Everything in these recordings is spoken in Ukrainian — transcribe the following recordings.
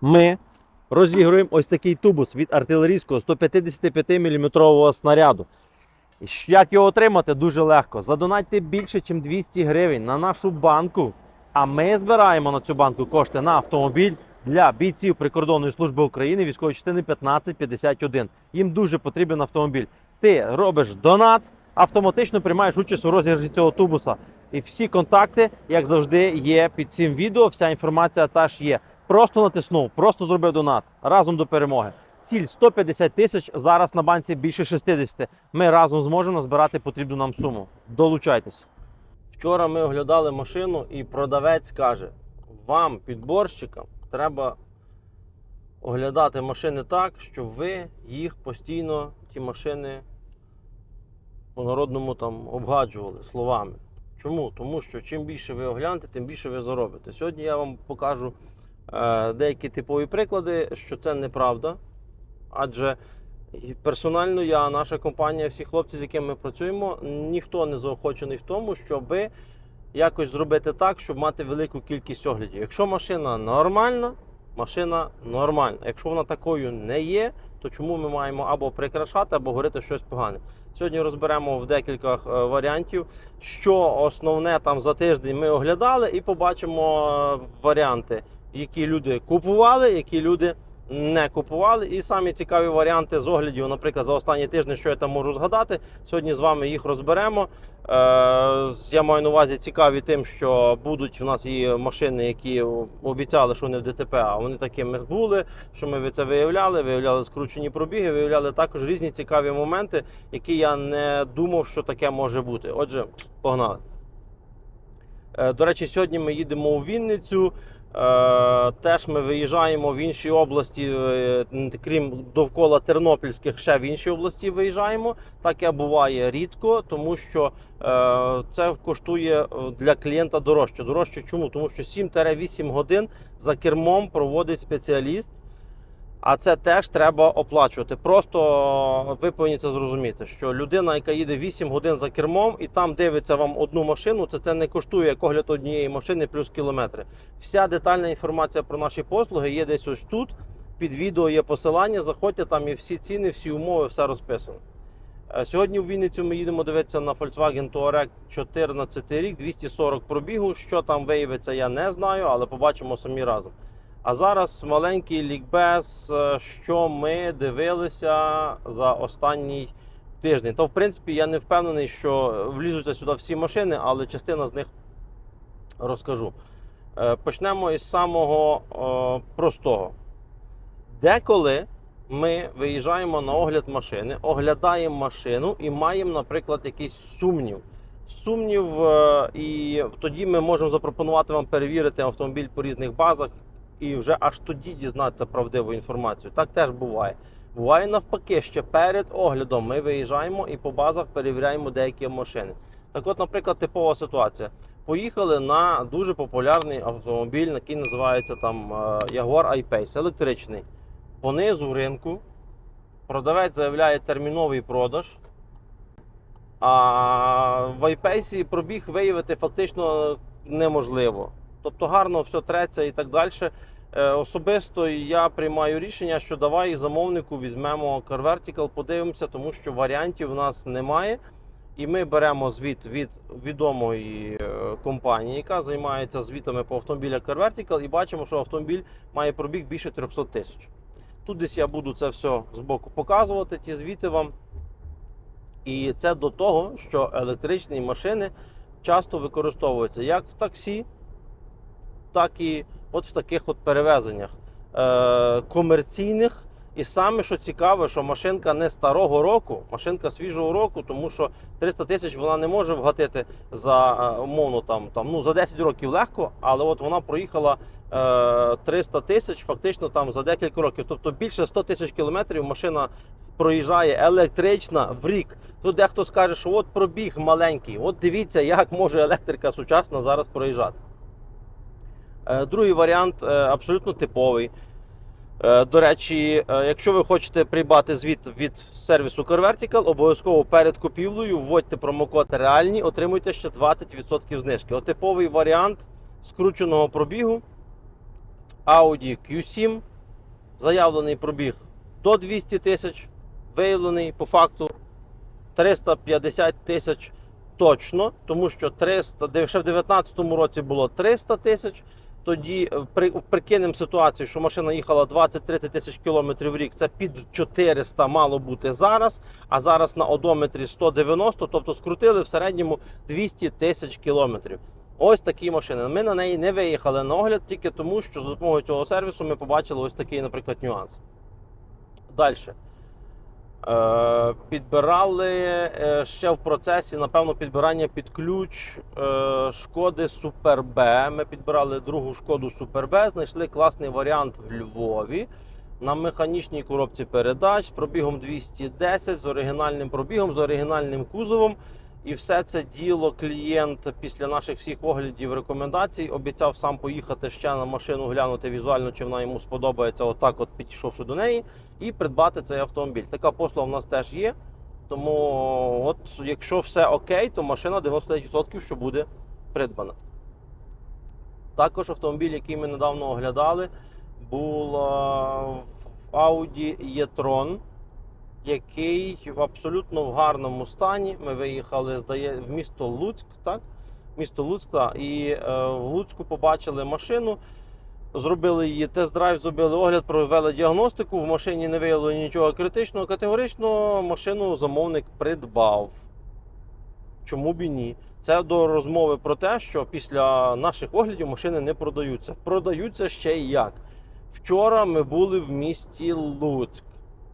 ми розігруємо ось такий тубус від артилерійського 155 мм снаряду. Як його отримати? Дуже легко. Задонатьте більше, ніж 200 гривень на нашу банку. А ми збираємо на цю банку кошти на автомобіль для бійців прикордонної служби України військової частини 1551. Їм дуже потрібен автомобіль. Ти робиш донат, автоматично приймаєш участь у розіграші цього тубуса. І всі контакти, як завжди, є під цим відео. Вся інформація теж є. Просто натиснув, просто зробив донат разом до перемоги. Ціль 150 тисяч. Зараз на банці більше 60. Ми разом зможемо назбирати потрібну нам суму. Долучайтесь. Вчора ми оглядали машину, і продавець каже: вам, підборщикам, треба оглядати машини так, щоб ви їх постійно, ті машини, по народному там обгаджували словами. Чому? Тому що чим більше ви оглянете, тим більше ви заробите. Сьогодні я вам покажу деякі типові приклади, що це неправда. Адже персонально я, наша компанія, всі хлопці, з якими ми працюємо, ніхто не заохочений в тому, щоб якось зробити так, щоб мати велику кількість оглядів. Якщо машина нормальна, машина нормальна. Якщо вона такою не є, то чому ми маємо або прикрашати, або говорити щось погане? Сьогодні розберемо в декілька е, варіантів, що основне там за тиждень ми оглядали, і побачимо е, варіанти, які люди купували, які люди не купували. І самі цікаві варіанти з оглядів, наприклад, за останні тижні, що я там можу згадати. Сьогодні з вами їх розберемо. Е, я маю на увазі цікаві тим, що будуть в нас і машини, які обіцяли, що вони в ДТП, а вони такими були. Що ми це виявляли, виявляли скручені пробіги, виявляли також різні цікаві моменти, які я не думав, що таке може бути. Отже, погнали. Е, До речі, сьогодні ми їдемо у Вінницю. Е, Теж ми виїжджаємо в інші області, е, крім довкола Тернопільських, ще в інші області виїжджаємо. Таке буває рідко, тому що е, це коштує для клієнта дорожче. Дорожче чому? Тому що 7-8 годин за кермом проводить спеціаліст. А це теж треба оплачувати. Просто ви повинні це зрозуміти, що людина, яка їде 8 годин за кермом і там дивиться вам одну машину, то це не коштує як огляд однієї машини плюс кілометри. Вся детальна інформація про наші послуги є десь ось тут. Під відео є посилання. Заходьте там і всі ціни, всі умови, все розписано. Е, Сьогодні в Вінницю ми їдемо дивитися на Volkswagen Touareg 14 рік, 240 пробігу. Що там виявиться, я не знаю, але побачимо самі разом. А зараз маленький лікбез, е, що ми дивилися за останній тиждень. То, в принципі, я не впевнений, що влізуться сюди всі машини, але частина з них розкажу. Е, Почнемо із самого е, простого. Деколи ми виїжджаємо на огляд машини, оглядаємо машину і маємо, наприклад, якийсь сумнів. Сумнів, і тоді ми можемо запропонувати вам перевірити автомобіль по різних базах і вже аж тоді дізнатися правдиву інформацію. Так теж буває. Буває навпаки, ще перед оглядом ми виїжджаємо і по базах перевіряємо деякі машини. Так от, наприклад, типова ситуація. Поїхали на дуже популярний автомобіль, який називається там е, Jaguar I-Pace, електричний. Понизу ринку продавець заявляє терміновий продаж. А в iPace пробіг виявити фактично неможливо. Тобто гарно все треться і так далі. Е, Особисто я приймаю рішення, що давай замовнику візьмемо Car Vertical, подивимося, тому що варіантів у нас немає. І ми беремо звіт від відомої е, компанії, яка займається звітами по автомобілях Car Vertical, і бачимо, що автомобіль має пробіг більше 300 тисяч. Тут десь я буду це все збоку показувати, ті звіти вам. І це до того, що електричні машини часто використовуються як в таксі, так і от в таких от перевезеннях е, комерційних. І саме що цікаве, що машинка не старого року, машинка свіжого року, тому що 300 тисяч вона не може вгатити за е, умовно там, там ну за 10 років легко, але от вона проїхала е, 300 тисяч фактично там за декілька років. Тобто більше 100 тисяч кілометрів машина проїжджає електрична в рік. Тут дехто скаже, що от пробіг маленький. От дивіться, як може електрика сучасна зараз проїжджати. Е, Другий варіант е, абсолютно типовий. Е, До речі, якщо ви хочете придбати звіт від сервісу CarVertical, обов'язково перед купівлею вводьте промокод реальні, отримуйте ще 20% знижки. От типовий варіант скрученого пробігу Audi Q7 заявлений пробіг до 200 тисяч, виявлений по факту 350 тисяч точно, тому що 300, ще в 2019 році було 300 тисяч. Тоді е, при, прикинемо ситуацію, що машина їхала 20-30 тисяч кілометрів в рік. Це під 400 мало бути зараз, а зараз на одометрі 190, тобто скрутили в середньому 200 тисяч кілометрів. Ось такі машини. Ми на неї не виїхали на огляд тільки тому, що за допомогою цього сервісу ми побачили ось такий, наприклад, нюанс. Далі. Е, підбирали е, ще в процесі, напевно, підбирання під ключ е, шкоди Супер Б. Ми підбирали другу шкоду Супер Б, знайшли класний варіант в Львові на механічній коробці передач з пробігом 210, з оригінальним пробігом, з оригінальним кузовом. І все це діло клієнт після наших всіх оглядів рекомендацій обіцяв сам поїхати ще на машину, глянути візуально, чи вона йому сподобається, отак, от підійшовши до неї, і придбати цей автомобіль. Така послуга в нас теж є. Тому, от, якщо все окей, то машина 99% що буде придбана. Також автомобіль, який ми недавно оглядали, був Audi e-tron який в абсолютно в гарному стані. Ми виїхали здає, в місто Луцьк, так? Місто Луцьк. І е, в Луцьку побачили машину, зробили її тест-драйв, зробили огляд, провели діагностику. В машині не виявило нічого критичного. Категорично машину замовник придбав. Чому б і ні? Це до розмови про те, що після наших оглядів машини не продаються. Продаються ще й як. Вчора ми були в місті Луцьк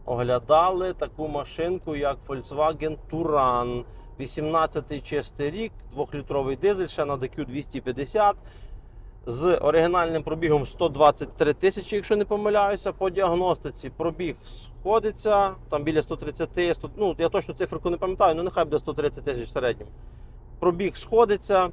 оглядали таку машинку, як Volkswagen Touran. 18-й чистий рік, 2-літровий дизель, ще на DQ 250 з оригінальним пробігом 123 тисячі, якщо не помиляюся, по діагностиці пробіг сходиться, там біля 130, 100, ну я точно циферку не пам'ятаю, ну нехай буде 130 тисяч в середньому. Пробіг сходиться,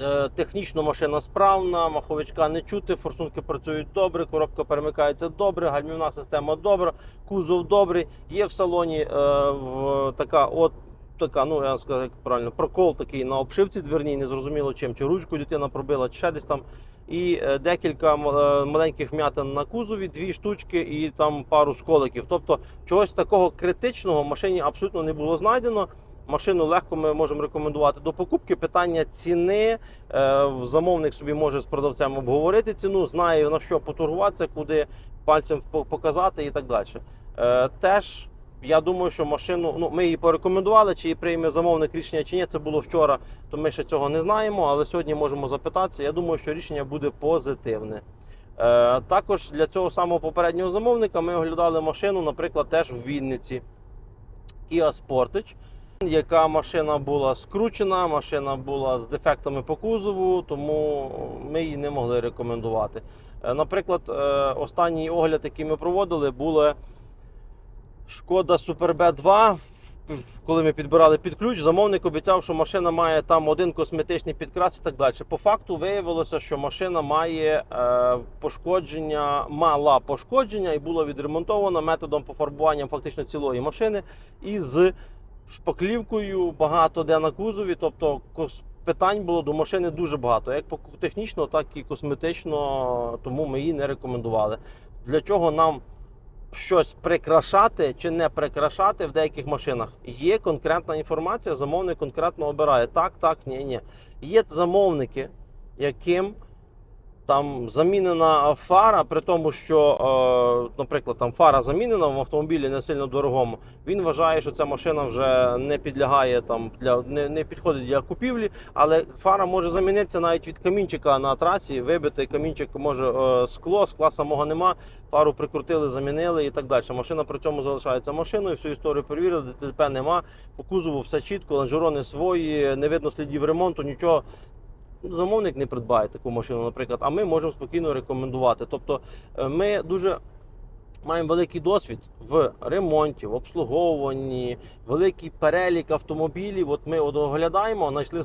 Е, Технічно машина справна, маховичка не чути, форсунки працюють добре, коробка перемикається добре, гальмівна система добра, кузов добрий. Є в салоні е, в, така от така, ну я скажу як правильно, прокол такий на обшивці дверній, незрозуміло чим, чи ручку дитина пробила, чи ще десь там. І е, декілька е, маленьких м'ятин на кузові, дві штучки і там пару сколиків. Тобто чогось такого критичного в машині абсолютно не було знайдено. Машину легко ми можемо рекомендувати до покупки. Питання ціни. Е, Замовник собі може з продавцем обговорити ціну, знає на що поторгуватися, куди пальцем показати і так далі. Теж я думаю, що машину ну ми її порекомендували, чи її прийме замовник рішення чи ні. Це було вчора, то ми ще цього не знаємо. Але сьогодні можемо запитатися. Я думаю, що рішення буде позитивне. Е, Також для цього самого попереднього замовника ми оглядали машину, наприклад, теж в Вінниці Kia Sportage яка машина була скручена, машина була з дефектами по кузову, тому ми її не могли рекомендувати. Е, Наприклад, е, останній огляд, який ми проводили, була шкода Super B2. Коли ми підбирали під ключ, замовник обіцяв, що машина має там один косметичний підкрас і так далі. По факту виявилося, що машина має е, пошкодження, мала пошкодження і була відремонтована методом пофарбування фактично цілої машини із шпаклівкою багато де на кузові. Тобто питань було до машини дуже багато, як технічно, так і косметично, тому ми її не рекомендували. Для чого нам щось прикрашати чи не прикрашати в деяких машинах? Є конкретна інформація, замовник конкретно обирає так, так, ні, ні. Є замовники, яким там замінена фара, при тому, що, е, наприклад, там фара замінена в автомобілі не сильно дорогому. Він вважає, що ця машина вже не підлягає там для не, не підходить для купівлі, але фара може замінитися навіть від камінчика на трасі. Вибити камінчик може е, скло, скла самого нема. Фару прикрутили, замінили і так далі. Машина при цьому залишається машиною. Всю історію перевірили, ДТП нема. По кузову все чітко, лонжерони свої, не видно слідів ремонту, нічого замовник не придбає таку машину, наприклад, а ми можемо спокійно рекомендувати. Тобто е, ми дуже маємо великий досвід в ремонті, в обслуговуванні, великий перелік автомобілів. От ми оглядаємо, знайшли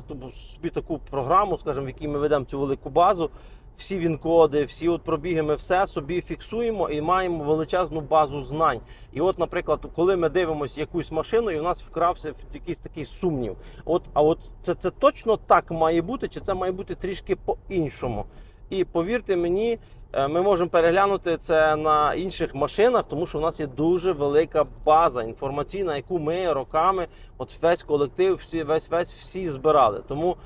собі таку програму, скажімо, в якій ми ведемо цю велику базу. Всі він-коди, всі от пробіги, ми все собі фіксуємо і маємо величезну базу знань. І от, наприклад, коли ми дивимося якусь машину, і в нас вкрався якийсь такий сумнів. От, а от це, це точно так має бути, чи це має бути трішки по-іншому? І повірте мені, е, ми можемо переглянути це на інших машинах, тому що в нас є дуже велика база інформаційна, яку ми роками, от весь колектив, всі, весь весь всі збирали. Тому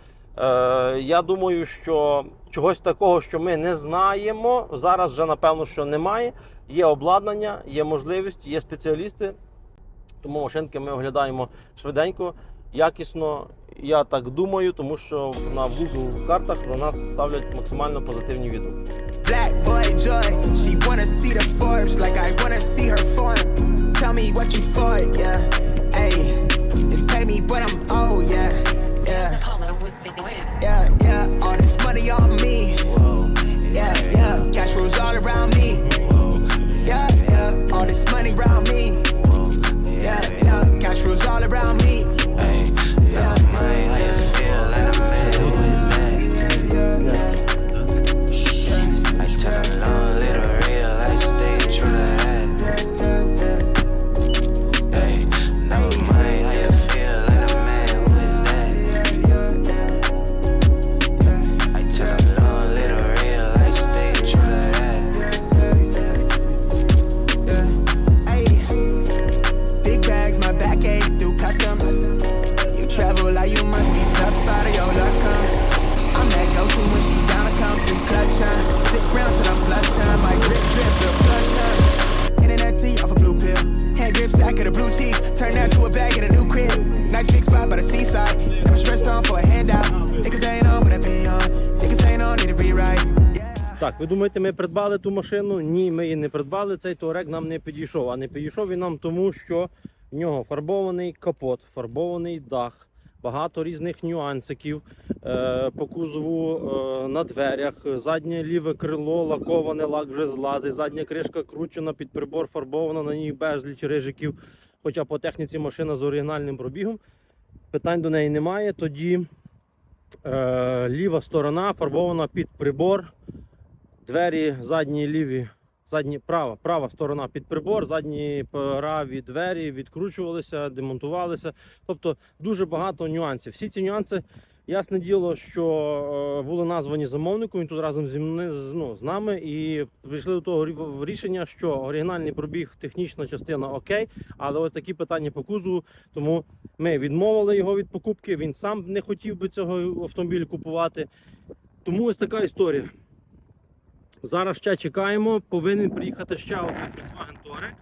я думаю, що чогось такого, що ми не знаємо, зараз вже напевно, що немає. Є обладнання, є можливість, є спеціалісти. Тому машинки ми оглядаємо швиденько, якісно. Я так думаю, тому що на Google картах про нас ставлять максимально позитивні відео. Ви думаєте, ми придбали ту машину? Ні, ми її не придбали. Цей Touareg нам не підійшов. А не підійшов він нам тому, що в нього фарбований капот, фарбований дах, багато різних нюансиків е, по кузову е, на дверях, заднє ліве крило, лаковане, лак вже злазить, задня кришка кручена, під прибор фарбована, на ній безліч рижиків. Хоча по техніці машина з оригінальним пробігом. Питань до неї немає. Тоді е, ліва сторона фарбована під прибор. Двері задні ліві, задні права, права сторона під прибор, задні праві двері відкручувалися, демонтувалися. Тобто дуже багато нюансів. Всі ці нюанси, ясне діло, що е, були названі замовником. Він тут разом зі мною ну, з нами і прийшли до того рі- рішення, що оригінальний пробіг, технічна частина окей, але ось такі питання по кузову. Тому ми відмовили його від покупки. Він сам не хотів би цього автомобіль купувати. Тому ось така історія. Зараз ще чекаємо. Повинен приїхати ще один Volkswagen Touareg.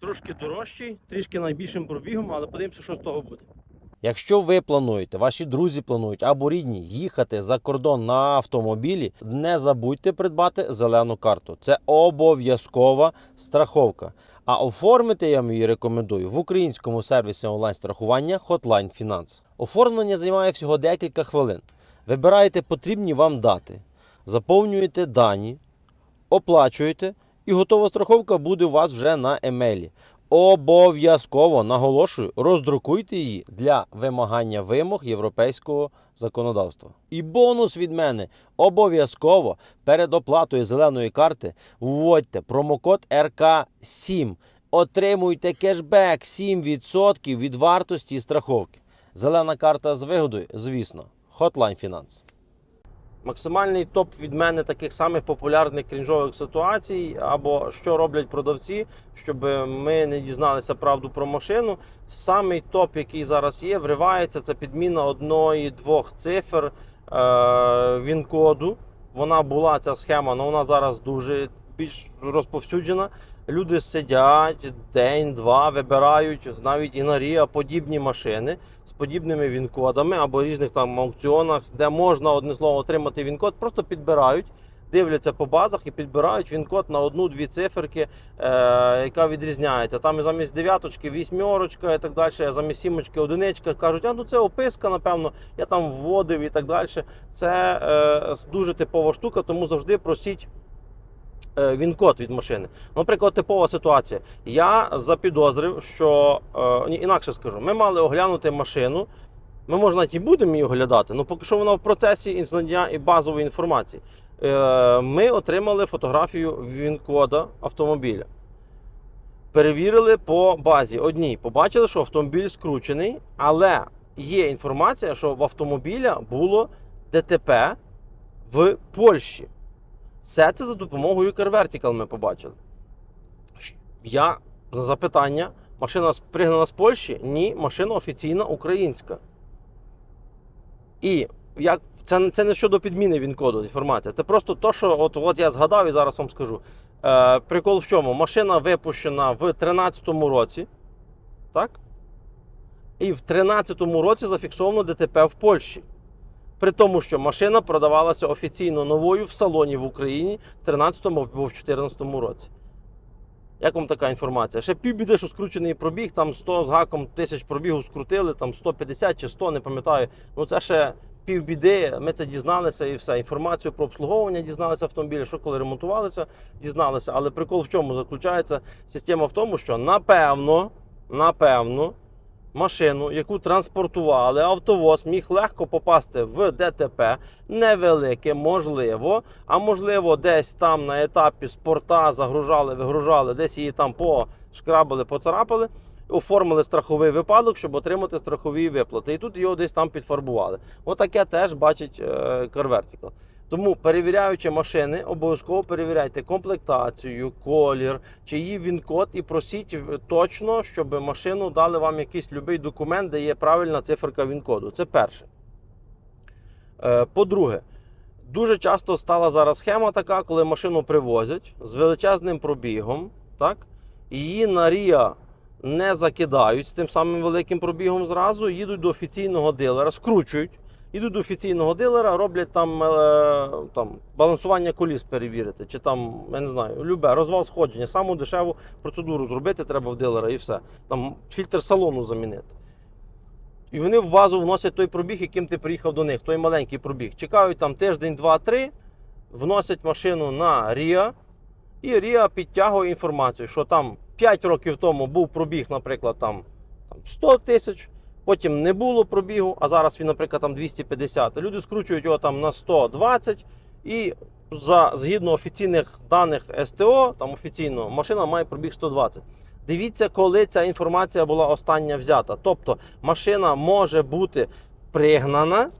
Трошки дорожчий, трішки найбільшим пробігом, але подивимося, що з того буде. Якщо ви плануєте, ваші друзі планують або рідні їхати за кордон на автомобілі, не забудьте придбати зелену карту. Це обов'язкова страховка. А оформити я її рекомендую в українському сервісі онлайн-страхування Hotline Finance. Оформлення займає всього декілька хвилин. Вибираєте потрібні вам дати, заповнюєте дані, оплачуєте, і готова страховка буде у вас вже на емейлі. Обов'язково наголошую, роздрукуйте її для вимагання вимог європейського законодавства. І бонус від мене обов'язково перед оплатою зеленої карти вводьте промокод РК7. Отримуйте кешбек 7% від вартості страховки. Зелена карта з вигодою, звісно, Hotline Finance. Максимальний топ від мене таких самих популярних крінжових ситуацій, або що роблять продавці, щоб ми не дізналися правду про машину. Самий топ, який зараз є, вривається, це підміна одної-двох цифр е, він-коду. Вона була ця схема, але вона зараз дуже більш розповсюджена. Люди сидять день-два, вибирають навіть і подібні машини з подібними він-кодами або різних там аукціонах, де можна одне слово отримати він-код, просто підбирають, дивляться по базах і підбирають він-код на одну-дві циферки, е, яка відрізняється. Там замість дев'яточки, вісьмерочка і так далі, замість сімочки одиничка. Кажуть, а ну це описка, напевно, я там вводив і так далі. Це е, дуже типова штука, тому завжди просіть. Е, Він-код від машини. Наприклад, типова ситуація. Я запідозрив, що е, ні, інакше скажу, ми мали оглянути машину. Ми може навіть і будемо її оглядати, але поки що вона в процесі знання і базової інформації. Е, ми отримали фотографію він-кода автомобіля. Перевірили по базі одній. Побачили, що автомобіль скручений, але є інформація, що в автомобіля було ДТП в Польщі. Все це за допомогою Car Vertical ми побачили. Я на запитання: машина пригнана з Польщі? Ні, машина офіційна українська. І як це, це не щодо підміни він-коду інформація. Це просто то, що от, от я згадав і зараз вам скажу. Е, прикол в чому? Машина випущена в 2013 році. Так? І в 2013 році зафіксовано ДТП в Польщі. При тому, що машина продавалася офіційно новою в салоні в Україні в 2013 або в 2014 році. Як вам така інформація? Ще півбіди, що скручений пробіг, там 100 з гаком тисяч пробігу скрутили, там 150 чи 100, не пам'ятаю. Ну це ще півбіди. Ми це дізналися і все. Інформацію про обслуговування дізналися автомобіля, що коли ремонтувалися, дізналися. Але прикол в чому заключається? Система в тому, що напевно, напевно, машину, яку транспортували, автовоз міг легко попасти в ДТП, невелике, можливо, а можливо, десь там на етапі спорта загружали, вигружали, десь її там пошкрабали, поцарапали, оформили страховий випадок, щоб отримати страхові виплати. І тут його десь там підфарбували. Отаке теж бачить е, Car Vertical. Тому, перевіряючи машини, обов'язково перевіряйте комплектацію, колір, чи її він-код, і просіть точно, щоб машину дали вам якийсь любий документ, де є правильна циферка він-коду. Це перше. Е, По-друге, дуже часто стала зараз схема така, коли машину привозять з величезним пробігом, так? її на Ріа не закидають з тим самим великим пробігом зразу, їдуть до офіційного дилера, скручують. Ідуть до офіційного дилера, роблять там, е, там балансування коліс перевірити, чи там, я не знаю, любе, розвал сходження, саму дешеву процедуру зробити треба в дилера і все. Там фільтр салону замінити. І вони в базу вносять той пробіг, яким ти приїхав до них, той маленький пробіг. Чекають там тиждень, два-три, вносять машину на Ріа, і Ріа підтягує інформацію, що там 5 років тому був пробіг, наприклад, там, там 100 тисяч. Потім не було пробігу, а зараз він, наприклад, там 250. Люди скручують його там на 120 і за згідно офіційних даних СТО, там офіційно машина має пробіг 120. Дивіться, коли ця інформація була остання взята. Тобто машина може бути пригнана.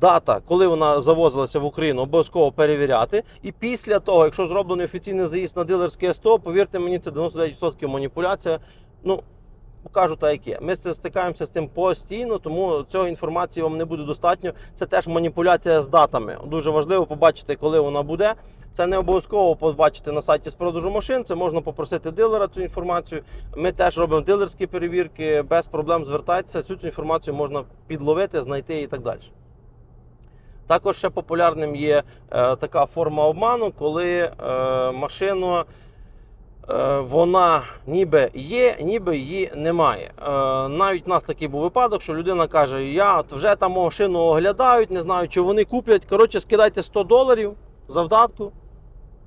Дата, коли вона завозилася в Україну, обов'язково перевіряти. І після того, якщо зроблений офіційний заїзд на дилерське СТО, повірте мені, це 99% маніпуляція. Ну, покажу так, як є. Ми стикаємося з тим постійно, тому цього інформації вам не буде достатньо. Це теж маніпуляція з датами. Дуже важливо побачити, коли вона буде. Це не обов'язково побачити на сайті з продажу машин. Це можна попросити дилера цю інформацію. Ми теж робимо дилерські перевірки, без проблем звертайтеся. Цю інформацію можна підловити, знайти і так далі. Також ще популярним є е, така форма обману, коли е, машину е, вона ніби є, ніби її немає. Е, навіть у нас такий був випадок, що людина каже: Я вже там машину оглядають, не знаю, чи вони куплять. Коротше, скидайте 100 доларів завдатку,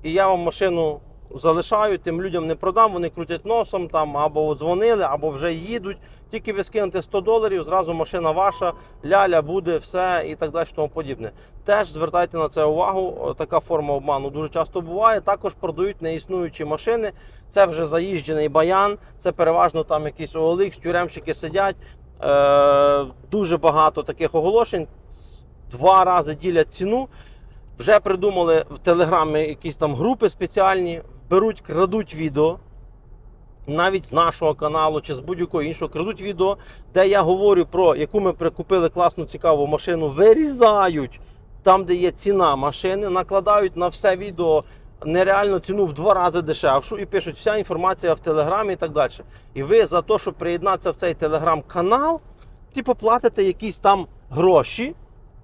і я вам машину залишаю, тим людям не продам, вони крутять носом там або дзвонили, або вже їдуть. Тільки ви скинете 100 доларів, зразу машина ваша, ляля буде, все і так далі, тому подібне. Теж звертайте на це увагу. Така форма обману дуже часто буває. Також продають неіснуючі машини. Це вже заїжджений баян, це переважно там якісь OLX, тюремщики сидять. Е, дуже багато таких оголошень. Два рази ділять ціну. Вже придумали в телеграмі якісь там групи спеціальні, беруть, крадуть відео. Навіть з нашого каналу чи з будь-якого іншого крадуть відео, де я говорю про яку ми прикупили класну цікаву машину, вирізають там, де є ціна машини, накладають на все відео нереальну ціну в два рази дешевшу і пишуть вся інформація в телеграмі і так далі. І ви за те, щоб приєднатися в цей телеграм-канал, типу платите якісь там гроші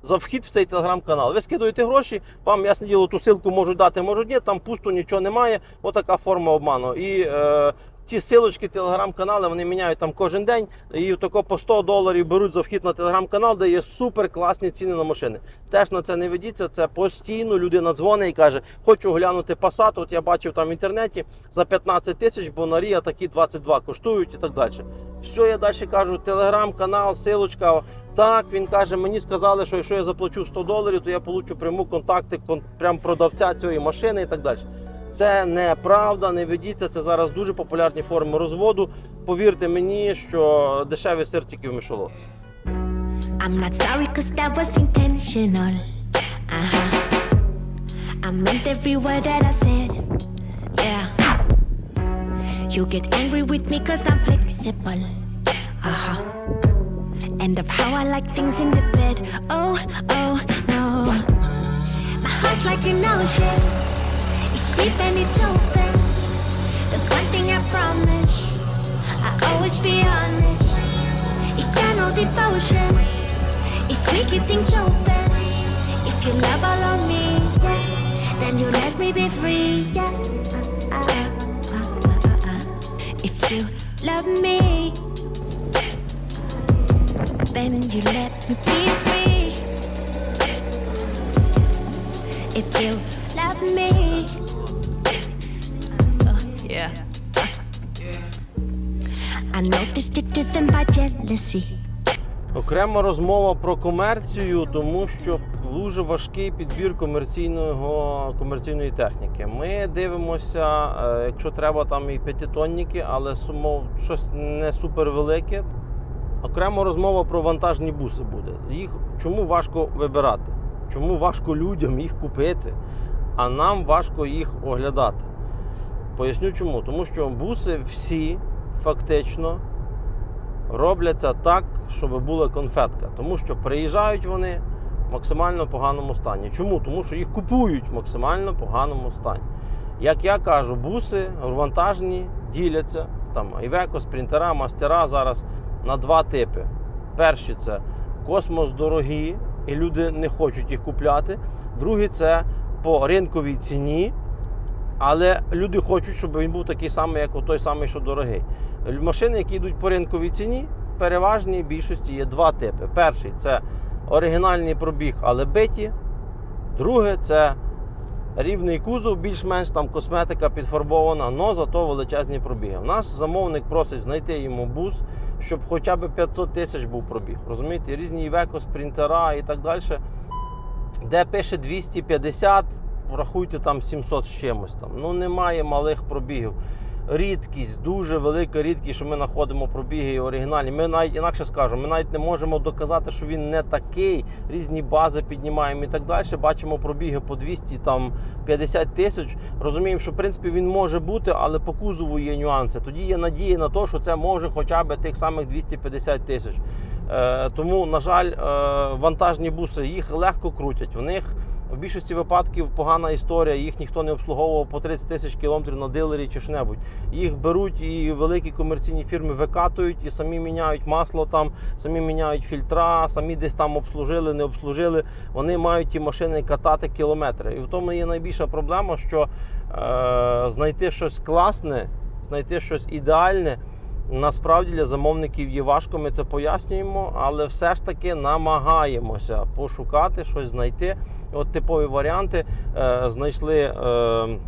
за вхід в цей телеграм-канал. Ви скидуєте гроші, вам ясне діло, ту силку можуть дати, можуть ні, там пусто нічого немає. Отака форма обману. І е, ті силочки, телеграм-канали, вони міняють там кожен день. І тако по 100 доларів беруть за вхід на телеграм-канал, де є супер класні ціни на машини. Теж на це не ведіться. Це постійно людина дзвонить і каже, хочу глянути Passat, От я бачив там в інтернеті за 15 тисяч, бо на Рія такі 22 коштують і так далі. Все, я далі кажу, телеграм-канал, силочка. Так, він каже, мені сказали, що якщо я заплачу 100 доларів, то я получу пряму контакти кон, прям продавця цієї машини і так далі. Це неправда, не ведіться. Це зараз дуже популярні форми розводу. Повірте мені, що дешевий сир тільки в мишоловці. I'm not sorry, cause that was intentional. Uh huh. I meant every word that I said. Yeah. You get angry with me cause I'm flexible. Uh huh. And of how I like things in the bed. Oh, oh, no. My heart's like an ocean. It's deep and it's open. The one thing I promise, I always be honest. Eternal devotion. If we keep things open, if you love all on me, yeah, then you let me be free, yeah. Uh, uh, uh. If you love me, then you let me be free. If you love me, uh, yeah. I noticed it driven by jealousy. Окрема розмова про комерцію, тому що дуже важкий підбір комерційного, комерційної техніки. Ми дивимося, е, якщо треба, там і п'ятитонніки, але сумо, щось не супер Окрема розмова про вантажні буси буде. Їх чому важко вибирати? Чому важко людям їх купити, а нам важко їх оглядати? Поясню чому. Тому що буси всі фактично робляться так, щоб була конфетка. Тому що приїжджають вони в максимально поганому стані. Чому? Тому що їх купують в максимально поганому стані. Як я кажу, буси вантажні діляться там Iveco, спринтера, мастера зараз на два типи. Перші це космос дорогі, і люди не хочуть їх купляти. Другі це по ринковій ціні, але люди хочуть, щоб він був такий самий, як той самий, що дорогий. Машини, які йдуть по ринковій ціні, переважній більшості є два типи. Перший це оригінальний пробіг, але биті. Друге це рівний кузов, більш-менш там косметика підфарбована, але зато величезні пробіги. У нас замовник просить знайти йому бус, щоб хоча б 500 тисяч був пробіг. Розумієте, різні Івеко, спринтера і так далі. Де пише 250, рахуйте там 700 з чимось. Там. Ну немає малих пробігів. Рідкість, дуже велика рідкість, що ми знаходимо пробіги оригінальні. Ми навіть інакше скажемо, ми навіть не можемо доказати, що він не такий. Різні бази піднімаємо і так далі. Бачимо пробіги по 200 там 50 тисяч. Розуміємо, що в принципі він може бути, але по кузову є нюанси. Тоді є надія на те, що це може хоча б тих самих 250 тисяч. Е, тому, на жаль, е, вантажні буси їх легко крутять. В них в більшості випадків погана історія, їх ніхто не обслуговував по 30 тисяч кілометрів на дилері чи що-небудь. Їх беруть і великі комерційні фірми викатують і самі міняють масло там, самі міняють фільтра, самі десь там обслужили, не обслужили. Вони мають ті машини катати кілометри. І в тому є найбільша проблема, що е, знайти щось класне, знайти щось ідеальне. Насправді для замовників є важко, ми це пояснюємо, але все ж таки намагаємося пошукати щось знайти. От типові варіанти е, знайшли, е,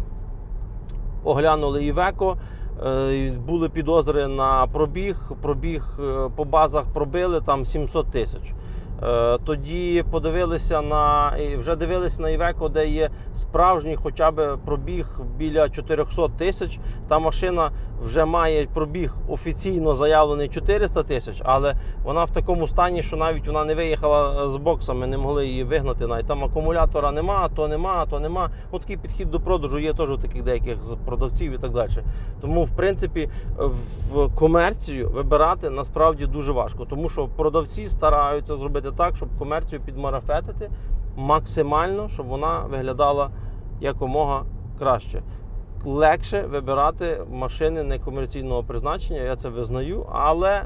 оглянули Івеко. Е, були підозри на пробіг. Пробіг е, по базах пробили там 700 тисяч. Е, Тоді подивилися на вже дивилися на Івеко, де є справжній хоча б пробіг біля 400 тисяч. Та машина вже має пробіг офіційно заявлений 400 тисяч, але вона в такому стані, що навіть вона не виїхала з боксами, не могли її вигнати. Навіть там акумулятора нема, то нема, то нема. Ну, такий підхід до продажу є теж у таких деяких з продавців і так далі. Тому, в принципі, в комерцію вибирати насправді дуже важко, тому що продавці стараються зробити так, щоб комерцію підмарафетити максимально, щоб вона виглядала якомога краще. Легше вибирати машини некомерційного призначення, я це визнаю, але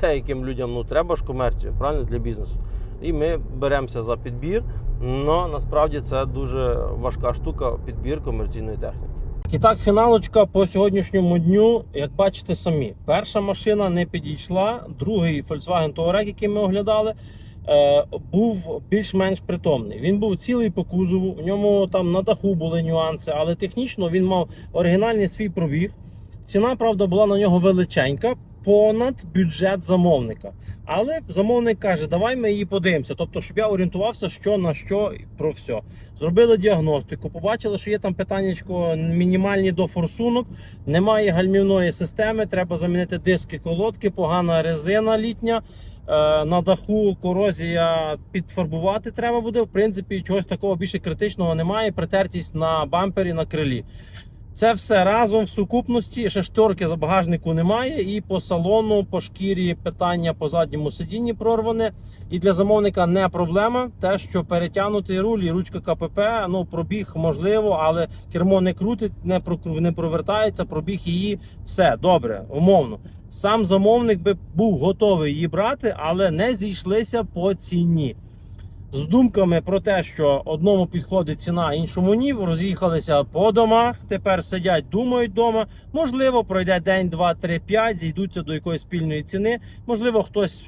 деяким людям ну треба ж комерцію, правильно для бізнесу. І ми беремося за підбір. але насправді це дуже важка штука підбір комерційної техніки. І так, фіналочка по сьогоднішньому дню, як бачите самі, перша машина не підійшла, другий Volkswagen Touareg, який ми оглядали, був більш-менш притомний. Він був цілий по кузову, в ньому там на даху були нюанси, але технічно він мав оригінальний свій пробіг. Ціна, правда, була на нього величенька, понад бюджет замовника. Але замовник каже, давай ми її подивимося. Тобто, щоб я орієнтувався, що на що про все. Зробили діагностику, побачили, що є там питаннячко мінімальні до форсунок, немає гальмівної системи, треба замінити диски колодки, погана резина літня. Е, на даху корозія підфарбувати треба буде. В принципі, чогось такого більше критичного немає. Притертість на бампері на крилі. Це все разом в сукупності. Ще шторки за багажнику немає. І по салону, по шкірі питання по задньому сидінні прорване. І для замовника не проблема. Те, що перетягнутий руль і ручка КПП, ну пробіг можливо, але кермо не крутить, не не провертається, пробіг її. Все добре, умовно. Сам замовник би був готовий її брати, але не зійшлися по ціні. З думками про те, що одному підходить ціна, іншому ні, роз'їхалися по домах. Тепер сидять, думають вдома. Можливо, пройде день, два, три, п'ять, зійдуться до якоїсь спільної ціни. Можливо, хтось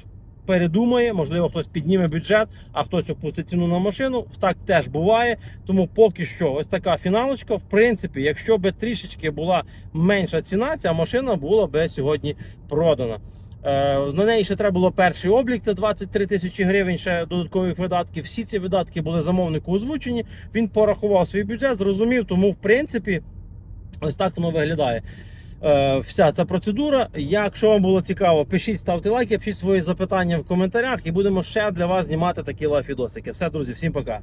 передумає, можливо, хтось підніме бюджет, а хтось опустить ціну на машину. Так теж буває. Тому поки що ось така фіналочка. В принципі, якщо би трішечки була менша ціна, ця машина була би сьогодні продана. Е, На неї ще треба було перший облік, це 23 тисячі гривень, ще додаткових видатків. Всі ці видатки були замовнику озвучені. Він порахував свій бюджет, зрозумів, тому в принципі ось так воно виглядає. Е, Вся ця процедура. Якщо вам було цікаво, пишіть, ставте лайки, пишіть свої запитання в коментарях, і будемо ще для вас знімати такі лайфідосики. Все, друзі, всім пока.